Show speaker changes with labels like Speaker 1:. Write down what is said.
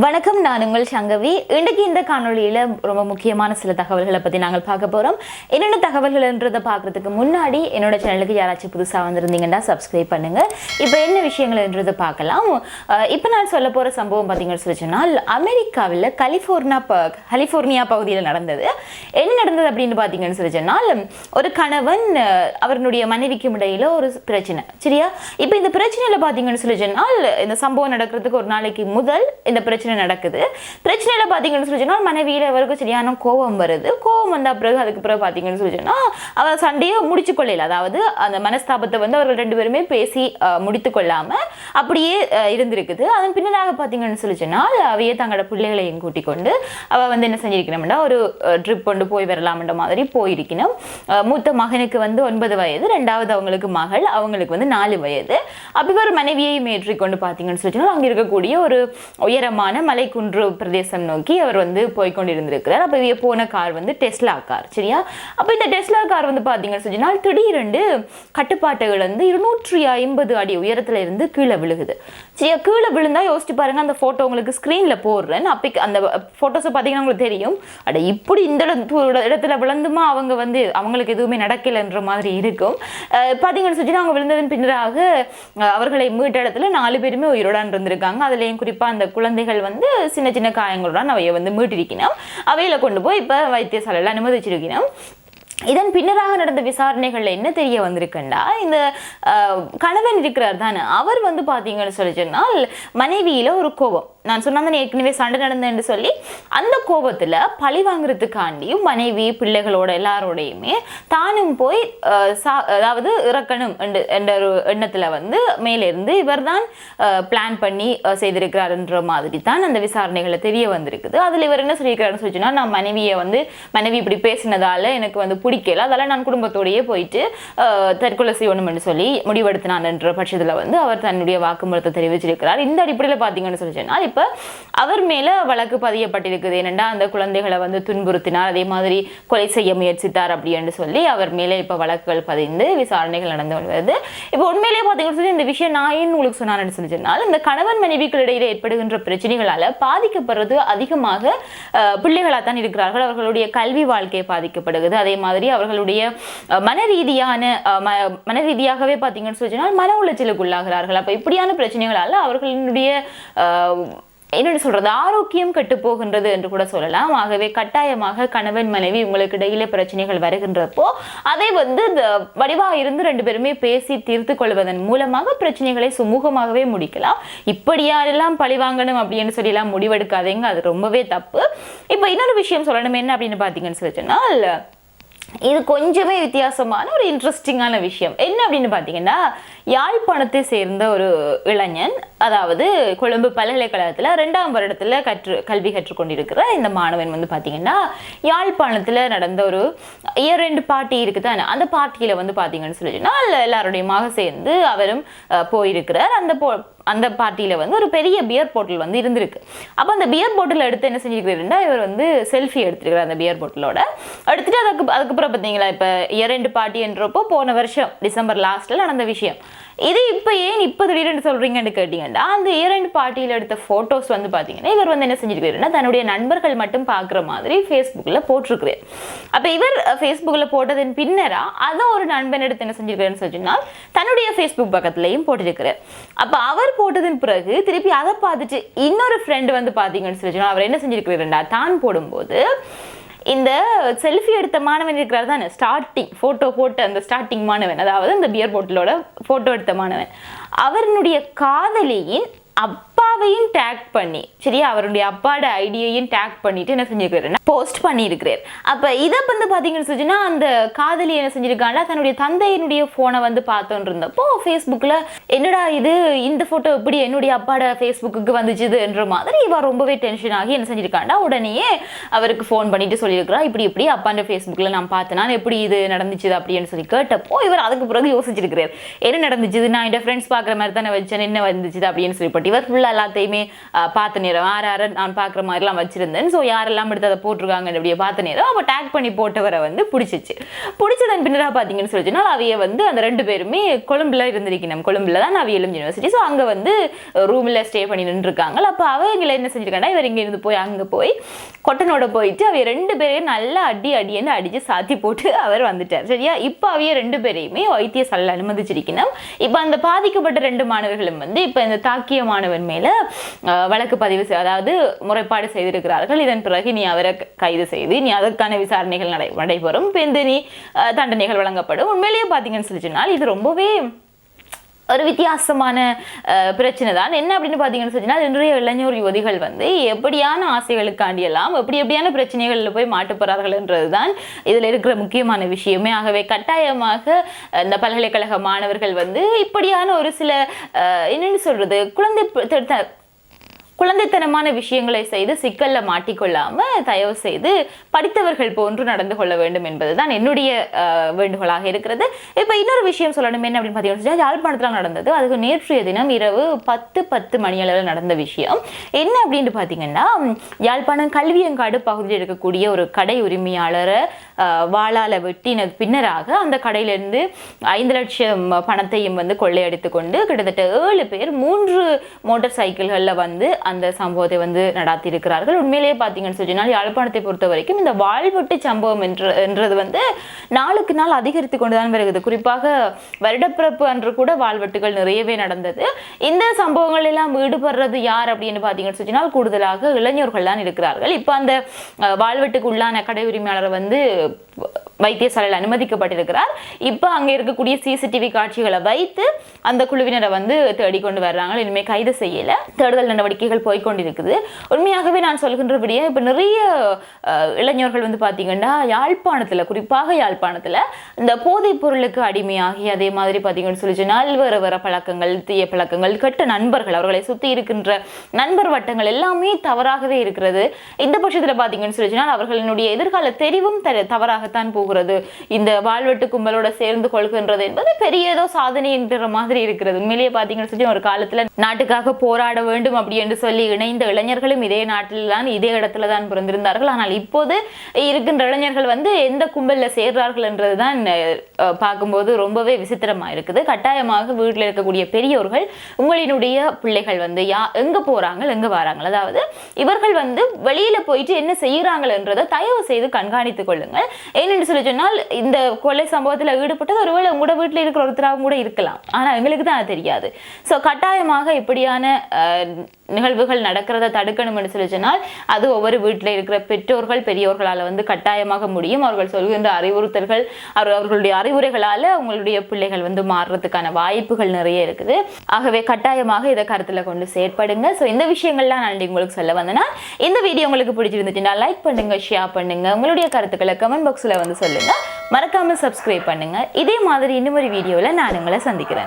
Speaker 1: வணக்கம் நான் உங்கள் சங்கவி. இன்றைக்கு இந்த காணொளியில் ரொம்ப முக்கியமான சில தகவல்களை பற்றி நாங்கள் பார்க்க போகிறோம் என்னென்ன தகவல்கள்ன்றதை பார்க்குறதுக்கு முன்னாடி என்னோட சேனலுக்கு யாராச்சும் புதுசாக வந்திருந்தீங்கன்னா சப்ஸ்கிரைப் பண்ணுங்கள் இப்போ என்ன விஷயங்கள்ன்றதை பார்க்கலாம். இப்போ நான் சொல்ல போகிற சம்பவம் பார்த்தீங்கன்னு சொல்லி சொன்னால் அமெரிக்காவில் கலிஃபோர்னா ப கலிஃபோர்னியா பகுதியில் நடந்தது. என்ன நடந்தது அப்படின்னு பார்த்தீங்கன்னு சொல்லி சொன்னால் ஒரு கணவன் அவருடைய மனைவிக்கும் இடையில ஒரு பிரச்சனை. சரியா? இப்போ இந்த பிரச்சனையில் பார்த்தீங்கன்னு சொல்லி சொன்னால் இந்த சம்பவம் நடக்கிறதுக்கு ஒரு நாளைக்கு முதல் இந்த பிரச்சனை பிரச்சனை நடக்குது. பிரச்சனையில் பார்த்தீங்கன்னு சொல்லி சொன்னால் மனைவியில் அவருக்கு சரியான கோபம் வருது. கோபம் வந்த பிறகு அதுக்கு பிறகு பார்த்தீங்கன்னு சொல்லி சொன்னால் அவர் சண்டையை முடிச்சு கொள்ளல. அதாவது அந்த மனஸ்தாபத்தை வந்து அவர்கள் ரெண்டு பேருமே பேசி முடித்து கொள்ளாமல் அப்படியே இருந்திருக்குது. அதன் பின்னராக பார்த்தீங்கன்னு சொல்லி சொன்னால் அவையே தங்களோட பிள்ளைகளையும் கூட்டிக் கொண்டு அவள் வந்து என்ன செஞ்சிருக்கணும்னா ஒரு ட்ரிப் கொண்டு போய் வரலாம்ன்ற மாதிரி போயிருக்கணும். மூத்த மகனுக்கு வந்து ஒன்பது வயது ரெண்டாவது அவங்களுக்கு மகள் அவங்களுக்கு வந்து நாலு வயது. அப்படி ஒரு மனைவியை ஏற்றிக்கொண்டு பார்த்தீங்கன்னு சொல்லி சொன்னால் அங்கே இருக்கக்கூடிய ஒரு உயரமான மலைக்குன்று பிரதேசம் நோக்கி அவர் வந்து போய் கொண்டிருந்திருக்கிறார். அப்போ இவ போன கார் வந்து டெஸ்லா கார் சரியா? அப்போ இந்த டெஸ்லா கார் வந்து பார்த்தீங்கன்னு சொன்னால் திடீரெண்டு கட்டுப்பாட்டுகள் வந்து இருநூற்றி ஐம்பது அடி உயரத்துல இருந்து கீழே விழுகுது. சரியா? கீழே விழுந்தா யோசிச்சு பாருங்க அந்த ஃபோட்டோ உங்களுக்கு ஸ்க்ரீனில் போடுறேன். அப்போ அந்த ஃபோட்டோஸை பார்த்தீங்கன்னா உங்களுக்கு தெரியும். அட இப்படி இந்த இடத்துல விழுந்துமா அவங்க வந்து? அவங்களுக்கு எதுவுமே நடக்கலைன்ற மாதிரி இருக்கும். பார்த்தீங்கன்னு சொல்லி அவங்க விழுந்ததன் பின்னராக அவர்களை மீட்ட இடத்துல நாலு பேருமே உயிரோடான் இருந்திருக்காங்க. அதுலேயும் குறிப்பாக அந்த குழந்தைகள் வந்து சின்ன சின்ன காயங்களுடன் அவையை வந்து மீட்டிருக்கணும். அவையில கொண்டு போய் இப்போ வைத்தியசாலையில் அனுமதிச்சிருக்கணும். இதன் பின்னராக நடந்த விசாரணைகளில் என்ன தெரிய வந்திருக்குண்டா? இந்த கணவன் இருக்கிறார் தானே அவர் வந்து பார்த்தீங்கன்னு சொல்லி சொன்னால் மனைவியில் ஒரு கோபம். நான் சொன்னா ஏற்கனவே சண்டை நடந்தேன்னு சொல்லி அந்த கோபத்தில் பழி வாங்குறதுக்காண்டியும் மனைவி பிள்ளைகளோட எல்லாரோடையுமே தானும் போய் சா- அதாவது இறக்கணும் என்ற- என்ற ஒரு எண்ணத்தில் வந்து மேலிருந்து இவர் தான் பிளான் பண்ணி செய்திருக்கிறாருன்ற மாதிரி தான் அந்த விசாரணைகளை தெரிய வந்திருக்குது. அதில் இவர் என்ன சொல்லியிருக்காருன்னு சொல்லி சொன்னால் நான் மனைவியை வந்து மனைவி இப்படி பேசினதால எனக்கு வந்து பிடிக்கல. அதால நான் குடும்பத்தோடையே போயிட்டு தற்கொலை தற்கொலை செய்யணும்னு சொல்லி முடிவெடுத்தினான்ன்ற பட்சத்தில் வந்து அவர் தன்னுடைய வாக்குமூலத்தை தெரிவிச்சிருக்கிறார். இந்த அடிப்படையில் பார்த்தீங்கன்னு சொல்லி சொன்னால் இப்போ அவர் மேலே வழக்கு பதியப்பட்டிருக்குது. என்னென்னா அந்த குழந்தைகளை வந்து துன்புறுத்தினார். அதே மாதிரி கொலை செய்ய முயற்சித்தார் அப்படின்னு சொல்லி அவர் மேலே இப்போ வழக்குகள் பதிந்து விசாரணைகள் நடந்து வருகிறது. இப்போ உண்மையிலேயே பார்த்தீங்கன்னு சொல்லி இந்த விஷயம் நான் ஏன் உங்களுக்கு சொன்னான்னு சொல்லி சொன்னால் இந்த கணவன் மனைவிகள் ஏற்படுகின்ற பிரச்சனைகளால் பாதிக்கப்படுறது அதிகமாக பிள்ளைகளாக தான் இருக்கிறார்கள். அவர்களுடைய கல்வி வாழ்க்கை பாதிக்கப்படுகிறது. அதே மாதிரி அவர்களுடைய மன ரீதியான மன ரீதியாகவே பார்த்தீங்கன்னு சொன்னால் மன உளைச்சலுக்கு உள்ளாகிறார்கள் அப்போ இப்படியான பிரச்சனைகளால் அவர்களுடைய அஹ், என்னென்னு சொல்றது ஆரோக்கியம் கெட்டு போகின்றது என்று கூட சொல்லலாம். ஆகவே கட்டாயமாக கணவன் மனைவி உங்களுக்கு இடையிலே பிரச்சனைகள் வருகின்றப்போ அதை வந்து இந்த வடிவாக இருந்து ரெண்டு பேருமே பேசி தீர்த்து கொள்வதன் மூலமாக பிரச்சனைகளை சுமூகமாகவே முடிக்கலாம். இப்படி யாரெல்லாம் பழி வாங்கணும் அப்படின்னு சொல்லி எல்லாம் முடிவெடுக்காதீங்க. அது ரொம்பவே தப்பு. இப்போ இன்னொரு விஷயம் சொல்லணும். என்ன அப்படின்னு பார்த்தீங்கன்னு சொல்லி சொன்னால் இது கொஞ்சமே வித்தியாசமான ஒரு இன்ட்ரெஸ்டிங்கான விஷயம். என்ன அப்படின்னு பார்த்தீங்கன்னா யாழ்ப்பாணத்தை சேர்ந்த ஒரு இளைஞன் அதாவது கொழும்பு பல்கலைக்கழகத்தில் ரெண்டாம் வருடத்தில் கற்று கல்வி கற்றுக்கொண்டிருக்கிற இந்த மாணவன் வந்து பார்த்தீங்கன்னா யாழ்ப்பாணத்தில் நடந்த ஒரு இயர் ரெண்டு பார்ட்டி இருக்குதானே அந்த பார்ட்டியில் வந்து பார்த்தீங்கன்னு சொல்லி சொன்னால் எல்லாருடையமாக சேர்ந்து அவரும் போயிருக்கிறார். அந்த போ அந்த பார்ட்டியில் வந்து ஒரு பெரிய பியர் போட்டில் வந்து இருந்திருக்கு. அப்போ அந்த பியர் போட்டில் எடுத்து என்ன செஞ்சுருக்கிறாருன்னா இவர் வந்து செல்ஃபி எடுத்துருக்கிறார் அந்த பியர் போட்டிலோட எடுத்துகிட்டு அதுக்கு அதுக்கப்புறம் பார்த்தீங்களா இப்போ இயர் ரெண்டு பார்ட்டின்றப்போ போன வருஷம் டிசம்பர் லாஸ்ட்டில் நடந்த விஷயம். இது இப்போ ஏன் இப்போ திடீர்னு சொல்கிறீங்கன்னு கேட்டிங்கன்னா அந்த இரண்டு பார்ட்டியில் எடுத்த ஃபோட்டோஸ் வந்து பார்த்தீங்கன்னா இவர் வந்து என்ன செஞ்சிருக்காருன்னா தன்னுடைய நண்பர்கள் மட்டும் பார்க்குற மாதிரி ஃபேஸ்புக்கில் போட்டிருக்கிறார். அப்போ இவர் ஃபேஸ்புக்கில் போட்டதன் பின்னராக அதை ஒரு நண்பன் எடுத்து என்ன செஞ்சிருக்காருன்னு சொன்னால் தன்னுடைய ஃபேஸ்புக் பக்கத்துலையும் போட்டிருக்கிறார். அப்போ அவர் போட்டதன் பிறகு திருப்பி அதை பார்த்துட்டு இன்னொரு ஃப்ரெண்டு வந்து பார்த்தீங்கன்னு சொல்லி அவர் என்ன செஞ்சிருக்கிறாருண்டா தான் போடும்போது இந்த செல்ஃபி எடுத்த மாணவன் இருக்கிறார் தானே? ஸ்டார்டிங் ஃபோட்டோ போட்ட அந்த ஸ்டார்டிங் மாணவன் அதாவது அந்த பியர் போட்டிலோட ஃபோட்டோ எடுத்த மாணவன். அவனுடைய காதலியின் அப் அப்பாவையும் டேக் பண்ணி சரியா? அவருடைய அப்பாவோட ஐடியையும் டேக் பண்ணிட்டு என்ன செஞ்சிருக்கிறாரு போஸ்ட் பண்ணியிருக்கிறார் அப்போ இதை வந்து பார்த்தீங்கன்னு சொன்னா அந்த காதலி என்ன செஞ்சிருக்காங்கன்னா தன்னுடைய தந்தையினுடைய ஃபோனை வந்து பார்த்தோன்னு இருந்தப்போ ஃபேஸ்புக்கில் என்னடா இது? இந்த ஃபோட்டோ எப்படி என்னுடைய அப்பாட ஃபேஸ்புக்கு வந்துச்சுதுன்ற மாதிரி இவ ரொம்பவே டென்ஷன் ஆகி என்ன செஞ்சிருக்காண்டா உடனேயே அவருக்கு ஃபோன் பண்ணிட்டு சொல்லியிருக்கிறா இப்படி இப்படி அப்பாண்ட ஃபேஸ்புக்கில் நான் பார்த்தேனா. எப்படி இது நடந்துச்சு அப்படின்னு சொல்லி கேட்டப்போ இவர் அதுக்கு பிறகு யோசிச்சிருக்கிறார். என்ன நடந்துச்சு நான் என் ஃப்ரெண்ட்ஸ் பார்க்குற மாதிரி தானே வச்சேன். என்ன வந்துச்சு அப்படின்னு சொல்லி பட் இவர் ஃபுல்லாக எல்லாத்தையுமே பார்த்த நேரம். ஆறு யாரை நான் பார்க்குற மாதிரிலாம் வச்சுருந்தேன். ஸோ யாரெல்லாம் எடுத்து அதை போட்டிருக்காங்க அப்படியே பார்த்த நேரம். அப்போ டேக் பண்ணி போட்டவரை வந்து பிடிச்சிச்சு. பிடிச்சதன் பின்னராக பார்த்தீங்கன்னு சொல்லிச்சுன்னா அவைய வந்து அந்த ரெண்டு பேருமே கொழும்புல இருந்திருக்கணும். கொழும்புல தான் அவியலும் யூனிவர்சிட்டி ஸோ அங்கே வந்து ரூமில் ஸ்டே பண்ணி நின்றுருக்காங்க. அப்போ அவங்களை என்ன செஞ்சிருக்காங்கன்னா இவர் இங்கே இருந்து போய் அங்கே போய் கொட்டனோட போயிட்டு அவைய ரெண்டு பேரையும் நல்லா அடி அடின்னு அடித்து சாத்தி போட்டு அவர் வந்துட்டார். சரியா? இப்போ அவைய ரெண்டு பேரையுமே வைத்தியசாலையில் அனுமதிச்சிருக்கணும். இப்போ அந்த பாதிக்கப்பட்ட ரெண்டு மாணவர்களும் வந்து இப்போ இந்த தாக்கிய மாணவன் மேலே வழக்கு பதிவு அதாவது முறைப்பாடு செய்திருக்கிறார்கள். இதன் பிறகு நீ அவரை கைது செய்து நீ அதற்கான விசாரணைகள் நடை நடைபெறும். இப்போ நீ தண்டனைகள் வழங்கப்படும். உண்மையிலேயே பார்த்தீங்கன்னு சொல்லிச்சுனால் இது ரொம்பவே ஒரு வித்தியாசமான பிரச்சனை தான். என்ன அப்படின்னு பார்த்தீங்கன்னு சொன்னால் இன்றைய இளைஞர் யுவதிகள் வந்து எப்படியான ஆசைகளுக்காண்டி எல்லாம் எப்படி எப்படியான பிரச்சனைகளில் போய் மாட்டுப்படுறார்கள் போகிறார்கள்ன்றது தான் இதில் இருக்கிற முக்கியமான விஷயமே. ஆகவே கட்டாயமாக இந்த பல்கலைக்கழக மாணவர்கள் வந்து இப்படியான ஒரு சில என்னென்னு சொல்கிறது குழந்தை குழந்தைத்தனமான விஷயங்களை செய்து சிக்கலில் மாட்டிக்கொள்ளாமல் தயவு செய்து படித்தவர்கள் போன்று நடந்து கொள்ள வேண்டும் என்பது தான் என்னுடைய வேண்டுகோளாக இருக்கிறது. இப்போ இன்னொரு விஷயம் சொல்லணும். என்ன அப்படின்னு பார்த்தீங்கன்னா யாழ்ப்பாணத்தில் நடந்தது. அதுக்கு நேற்றைய தினம் இரவு பத்து பத்து மணியளவில் நடந்த விஷயம். என்ன அப்படின்னு பார்த்தீங்கன்னா யாழ்ப்பாணம் கல்வியங்காடு பகுதியில் இருக்கக்கூடிய ஒரு கடை உரிமையாளரை அஹ், வாளால வெட்டின பின்னராக அந்த கடையிலிருந்து ஐந்து லட்சம் பணத்தையும் வந்து கொள்ளையடித்து கொண்டு கிட்டத்தட்ட ஏழு பேர் மூன்று மோட்டார் சைக்கிள்களில் வந்து அந்த சம்பவத்தை வந்து நடாத்தியிருக்கிறார்கள். உண்மையிலேயே பார்த்தீங்கன்னு சொன்னால் யாழ்ப்பாணத்தை பொறுத்த வரைக்கும் இந்த வாழ்வெட்டு சம்பவம் என்ற என்றது வந்து நாளுக்கு நாள் அதிகரித்து கொண்டு தான் வருகிறது. குறிப்பாக வருடப்பிறப்பு அன்று கூட வாழ்வெட்டுகள் நிறையவே நடந்தது. இந்த சம்பவங்கள் எல்லாம் ஈடுபடுறது யார் அப்படின்னு பார்த்தீங்கன்னு சொன்னால் கூடுதலாக இளைஞர்கள் தான் இருக்கிறார்கள். இப்போ அந்த வாழ்வெட்டுக்கு உள்ளான கடை உரிமையாளர் வந்து வைத்தியசாலையில் அனுமதிக்கப்பட்டிருக்கிறார். இப்போ அங்கே இருக்கக்கூடிய சிசிடிவி காட்சிகளை வைத்து அந்த குழுவினரை வந்து தேடிக்கொண்டு வர்றாங்க. இனிமேல் கைது செய்யலை. தேடுதல் நடவடிக்கைகள் போய்க்கொண்டிருக்குது. உண்மையாகவே நான் சொல்கின்றபடியே இப்போ நிறைய இளைஞர்கள் வந்து பார்த்தீங்கன்னா யாழ்ப்பாணத்தில் குறிப்பாக யாழ்ப்பாணத்தில் இந்த போதைப் பொருளுக்கு அடிமையாகி அதே மாதிரி பார்த்தீங்கன்னு சொல்லி சொன்னால் வேறு வேறு பழக்கங்கள் தீய பழக்கங்கள் கெட்ட நண்பர்கள் அவர்களை சுற்றி இருக்கின்ற நண்பர் வட்டங்கள் எல்லாமே தவறாகவே இருக்கிறது. இந்த பட்சத்தில் பார்த்தீங்கன்னு சொல்லி சொன்னால் அவர்களினுடைய எதிர்கால தெரிவும் த- தவறாகத்தான் போகிறது இந்த வாழ்வெட்டு கும்பலோட சேர்ந்து கொள்கின்றது என்பது பெரிய ஏதோ சாதனை என்கிற மாதிரி இருக்கிறது. உண்மையிலேயே பார்த்தீங்கன்னு சொல்லி ஒரு காலத்தில் நாட்டுக்காக போராட வேண்டும் அப்படி என்று சொல்லி இணைந்த இளைஞர்களும் இதே நாட்டில் தான் இதே இடத்துல தான் பிறந்திருந்தார்கள். ஆனால் இப்போது இருக்கின்ற இளைஞர்கள் வந்து எந்த கும்பலில் சேர்றார்கள் என்றது தான் பார்க்கும்போது ரொம்பவே விசித்திரமாக இருக்குது. கட்டாயமாக வீட்டில் இருக்கக்கூடிய பெரியோர்கள் உங்களினுடைய பிள்ளைகள் வந்து யா எங்கே போகிறாங்க எங்கே வராங்க? அதாவது இவர்கள் வந்து வெளியில் போயிட்டு என்ன செய்யறாங்கன்றதை தயவு செய்து கண்காணித்துக் கொள்ளுங்கள். ஏனென்று சொல்லி சொன்னால் இந்த கொலை சம்பவத்தில் ஈடுபட்டது ஒருவேளை உங்களோட வீட்டில் இருக்கிற ஒருத்தராகவும் கூட இருக்கலாம். ஆனா எங்களுக்கு தான் அது தெரியாது. ஸோ கட்டாயமாக இப்படியான நிகழ்வுகள் நடக்கிறத தடுக்கணும்னு சொல்லி சொன்னால் அது ஒவ்வொரு வீட்டில் இருக்கிற பெற்றோர்கள் பெரியோர்களால் வந்து கட்டாயமாக முடியும். அவர்கள் சொல்கின்ற அறிவுறுத்தல்கள் அவர் அவர்களுடைய அறிவுரைகளால் அவங்களுடைய பிள்ளைகள் வந்து மாறுறதுக்கான வாய்ப்புகள் நிறைய இருக்குது. ஆகவே கட்டாயமாக இதை கருத்தில் கொண்டு செயற்படுங்க. ஸோ இந்த விஷயங்கள்லாம் நான் உங்களுக்கு சொல்ல வந்தேன்னா இந்த வீடியோ உங்களுக்கு பிடிச்சிருந்துச்சுன்னா லைக் பண்ணுங்கள் ஷேர் பண்ணுங்கள் உங்களுடைய கருத்துக்களை கமெண்ட் பாக்ஸில் வந்து சொல்லுங்க. மறக்காம சப்ஸ்கிரைப் பண்ணுங்க. இதே மாதிரி இன்னும் ஒரு வீடியோவில் நான் உங்களை சந்திக்கிறேன்.